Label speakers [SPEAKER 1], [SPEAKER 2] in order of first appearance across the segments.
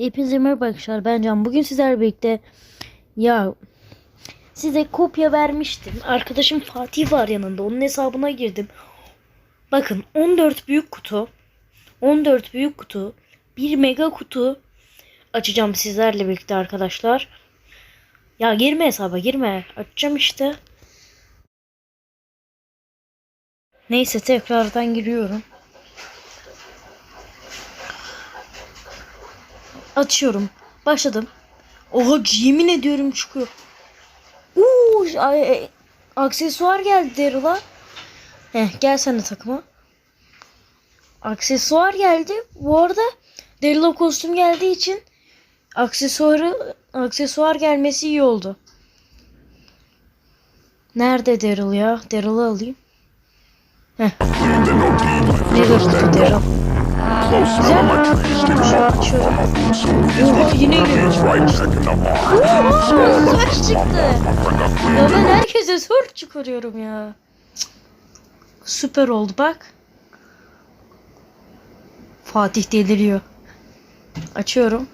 [SPEAKER 1] Hepinize merhaba arkadaşlar ben Can. Bugün sizlerle birlikte ya size kopya vermiştim. Arkadaşım Fatih var yanında. Onun hesabına girdim. Bakın 14 büyük kutu 14 büyük kutu 1 mega kutu açacağım sizlerle birlikte arkadaşlar. Ya girme hesaba girme. Açacağım işte. Neyse tekrardan giriyorum. Açıyorum. Başladım. Oha yemin ediyorum çıkıyor. Uuu aksesuar geldi Daryl'a. Heh gel sen de takıma. Aksesuar geldi. Bu arada Daryl'a kostüm geldiği için aksesuarı aksesuar gelmesi iyi oldu. Nerede Daryl ya? Daryl'ı alayım. Heh. Ne gördü Daryl?
[SPEAKER 2] Close now, my
[SPEAKER 1] Oha yine geliyor. Oha savaş çıktı. Ya ben herkese sor çıkarıyorum ya. Süper oldu bak. Fatih deliriyor. Açıyorum.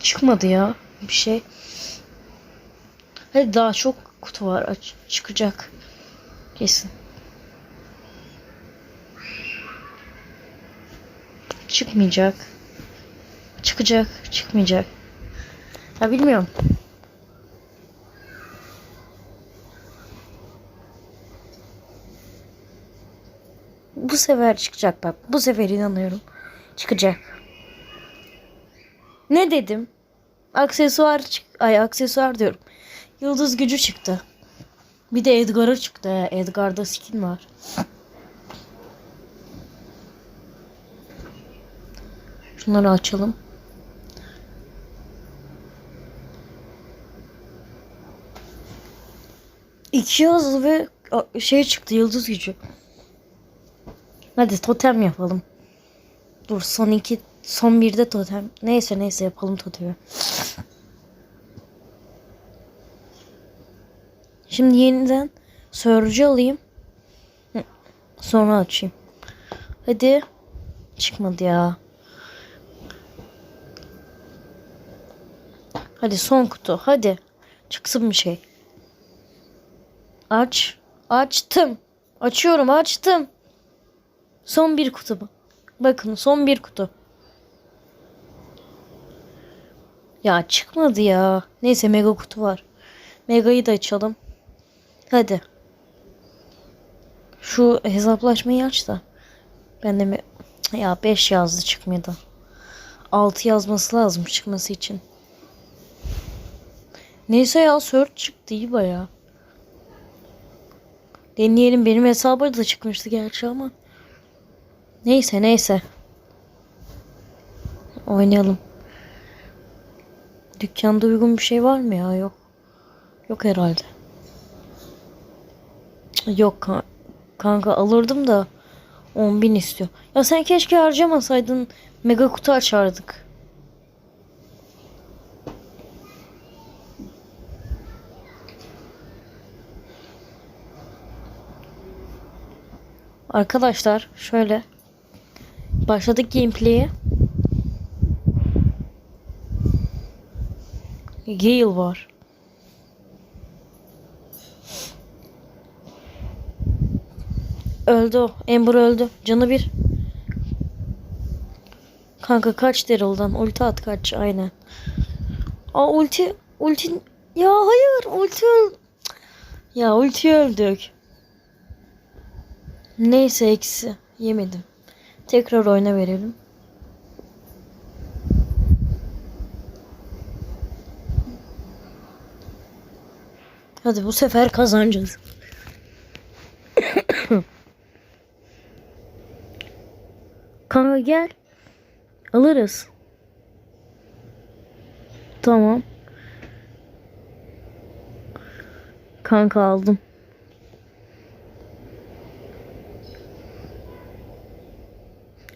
[SPEAKER 1] Çıkmadı ya bir şey. Hadi daha çok kutu var. Aç çıkacak. Kesin. Çıkmayacak. Çıkacak, çıkmayacak. Ya bilmiyorum. Bu sefer çıkacak bak. Bu sefer inanıyorum. Çıkacak. Ne dedim? Aksesuar çık ay aksesuar diyorum. Yıldız gücü çıktı. Bir de Edgar'a çıktı. Edgar'da skin var. Şunları açalım. İki yazdı ve şey çıktı yıldız gücü. Hadi totem yapalım. Dur son iki son birde totem. Neyse neyse yapalım totemi. Şimdi yeniden Surge'ı alayım. Sonra açayım. Hadi. Çıkmadı ya. Hadi son kutu. Hadi. Çıksın bir şey. Aç. Açtım. Açıyorum açtım. Son bir kutu. Bakın son bir kutu. Ya çıkmadı ya. Neyse mega kutu var. Mega'yı da açalım. Hadi. Şu hesaplaşmayı aç da. Ben de mi... Ya 5 yazdı çıkmadı. 6 yazması lazım çıkması için. Neyse ya search çıktı iyi baya. Deneyelim benim hesabı da çıkmıştı gerçi ama. Neyse neyse. Oynayalım. Dükkanda uygun bir şey var mı ya? Yok. Yok herhalde. Yok ka- kanka alırdım da 10.000 istiyor. Ya sen keşke harcamasaydın. Mega kutu açardık. Arkadaşlar şöyle başladık gameplay'e. Gale var. Öldü o. Ember öldü. Canı bir. Kanka kaç Daryl'dan. Ulti at kaç. Aynen. Aa ulti. Ulti. Ya hayır. Ulti. Ya ulti öldük. Neyse eksi. Yemedim. Tekrar oyna verelim. Hadi bu sefer kazanacağız. Kanka gel. Alırız. Tamam. Kanka aldım.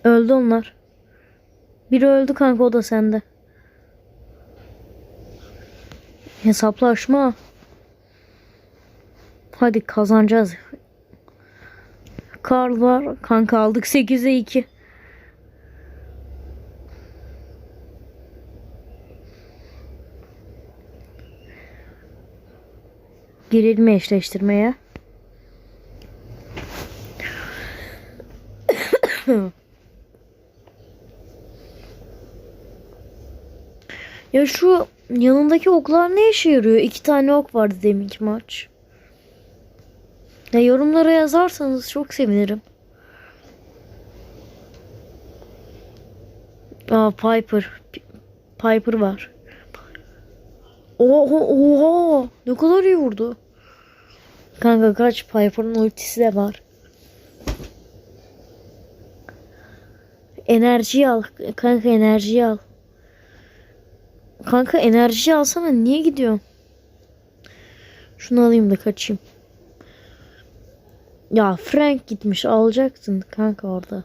[SPEAKER 1] Öldü onlar. Biri öldü kanka o da sende. Hesaplaşma. Hadi kazanacağız. Karl var. Kanka aldık 8'e 2. Girelim eşleştirmeye. ya şu yanındaki oklar ne işe yarıyor? İki tane ok vardı deminki maç. Ya yorumlara yazarsanız çok sevinirim. Aa Piper. Piper var. Oha oha ne kadar iyi vurdu. Kanka kaç Piper'ın ultisi de var. Enerjiyi al. Kanka enerjiyi al. Kanka enerjiyi alsana niye gidiyorsun? Şunu alayım da kaçayım. Ya Frank gitmiş alacaksın kanka orada.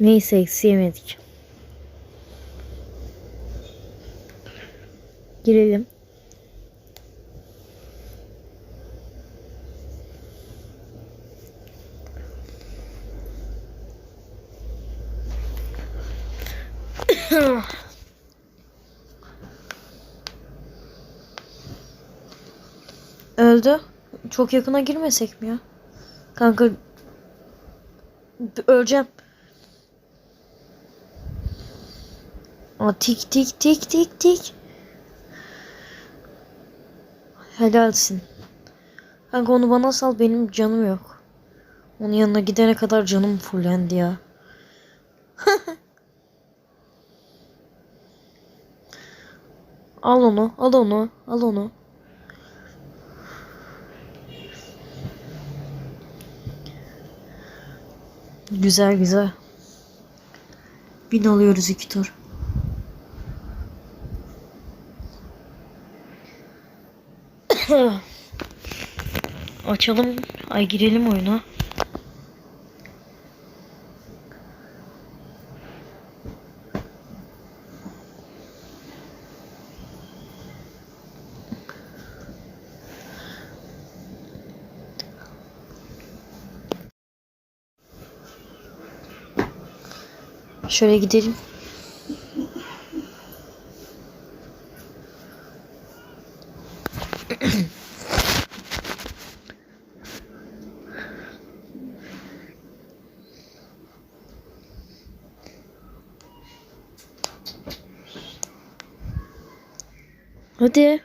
[SPEAKER 1] Neyse eksi. Girelim. Öldü. Çok yakına girmesek mi ya? Kanka öleceğim. Aa, tik tik tik tik tik. Helalsin. Kanka onu bana sal benim canım yok. Onun yanına gidene kadar canım fullendi ya. al onu, al onu, al onu. Güzel güzel. Bin alıyoruz iki tur. Açalım. Ay girelim oyuna. Şöyle gidelim. Hadi.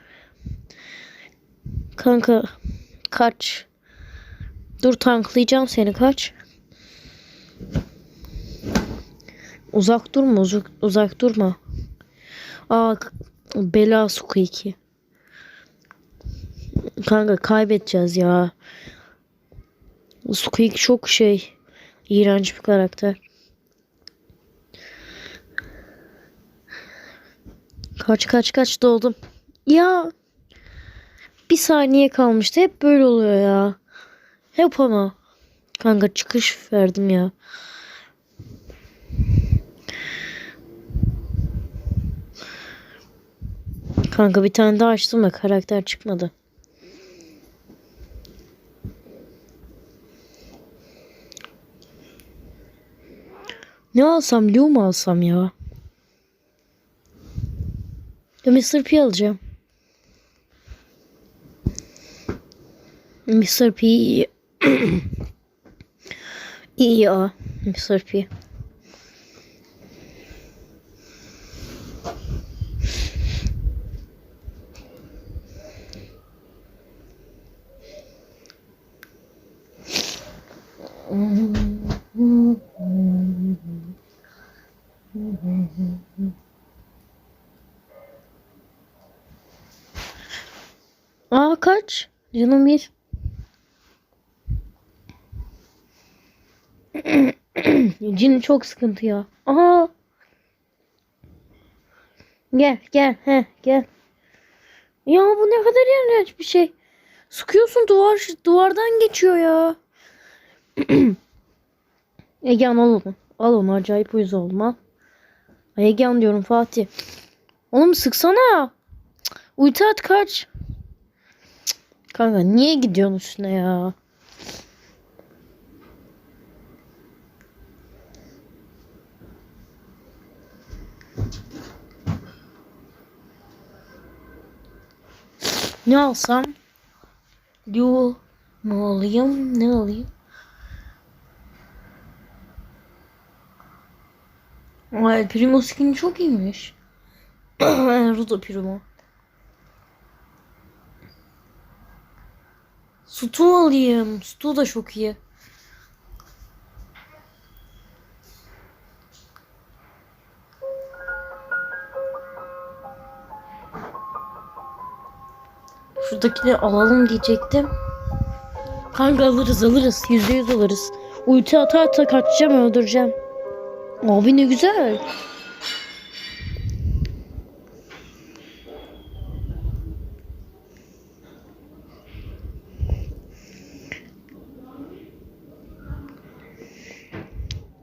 [SPEAKER 1] Kanka kaç. Dur tanklayacağım seni kaç. Uzak durma uzak, uzak durma. Aa bela suku 2. Kanka kaybedeceğiz ya. Squeak çok şey iğrenç bir karakter. Kaç kaç kaç doldum. Ya bir saniye kalmıştı. Hep böyle oluyor ya. Hep ama. Kanka çıkış verdim ya. Kanka bir tane daha açtım da karakter çıkmadı. Ne alsam? Lu mu alsam ya? Ya Mr. P alacağım. Mr. P iyi. ya. Mr. P. Aa kaç? Canım bir. Cin çok sıkıntı ya. Aha. Gel gel he gel. Ya bu ne kadar iğrenç bir şey. Sıkıyorsun duvar duvardan geçiyor ya. Egehan al onu. Al onu acayip uyuz. Ay Egehan diyorum Fatih. Oğlum sıksana. Cık, Ulti at kaç. Kanka niye gidiyorsun üstüne ya? Ne alsam? Lu mu alayım? Ne alayım? Ay Primo skin çok iyiymiş. Rudo Primo. Stu alayım. Stu da çok iyi. Şuradakini alalım diyecektim. Kanka alırız alırız. Yüzde yüz alırız. Ulti ata ata kaçacağım öldüreceğim. Abi ne güzel.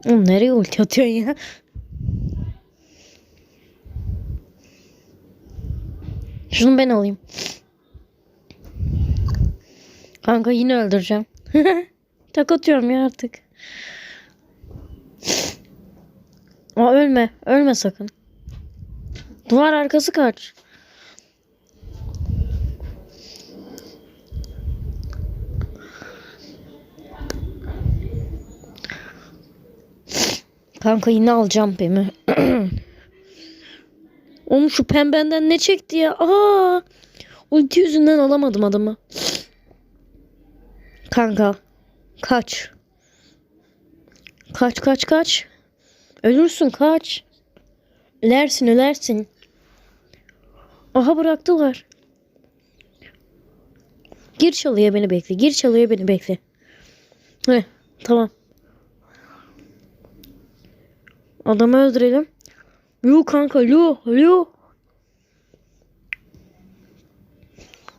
[SPEAKER 1] Oğlum nereye ulti atıyorsun ya? Şunu ben alayım. Kanka yine öldüreceğim. Tak atıyorum ya artık. Aa ölme. Ölme sakın. Duvar arkası kaç. Kanka yine alacağım Pem'i. Oğlum şu pembenden ne çekti ya? Aa! Ulti yüzünden alamadım adamı. Kanka. Kaç. Kaç kaç kaç. Ölürsün kaç. Ölersin ölersin. Aha bıraktılar. Gir çalıya beni bekle. Gir çalıya beni bekle. Heh, tamam. Adamı öldürelim. Lu kanka Lu Lu.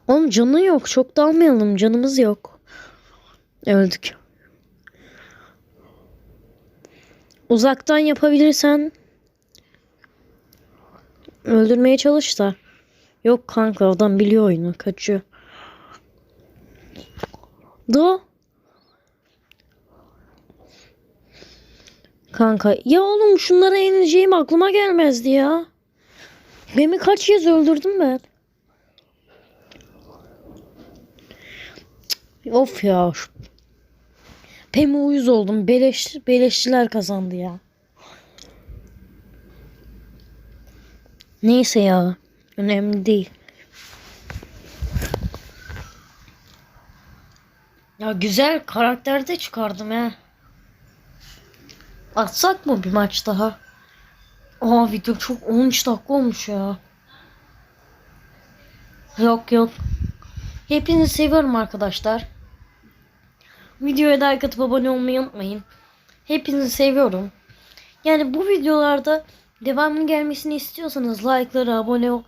[SPEAKER 1] Oğlum canı yok. Çok da almayalım. Canımız yok. Öldük. Uzaktan yapabilirsen öldürmeye çalış da. Yok kanka adam biliyor oyunu. Kaçıyor. Do. Kanka ya oğlum şunlara yenileceğim aklıma gelmezdi ya. Beni kaç kez öldürdüm ben. Of ya. şu- Pem'e uyuz oldum. Beleş, beleşçiler kazandı ya. Neyse ya. Önemli değil. Ya güzel karakter de çıkardım ha. Atsak mı bir maç daha? Aa video çok 13 dakika olmuş ya. Yok yok. Hepinizi seviyorum arkadaşlar. Videoya da like atıp abone olmayı unutmayın. Hepinizi seviyorum. Yani bu videolarda devamının gelmesini istiyorsanız like'ları, abone ol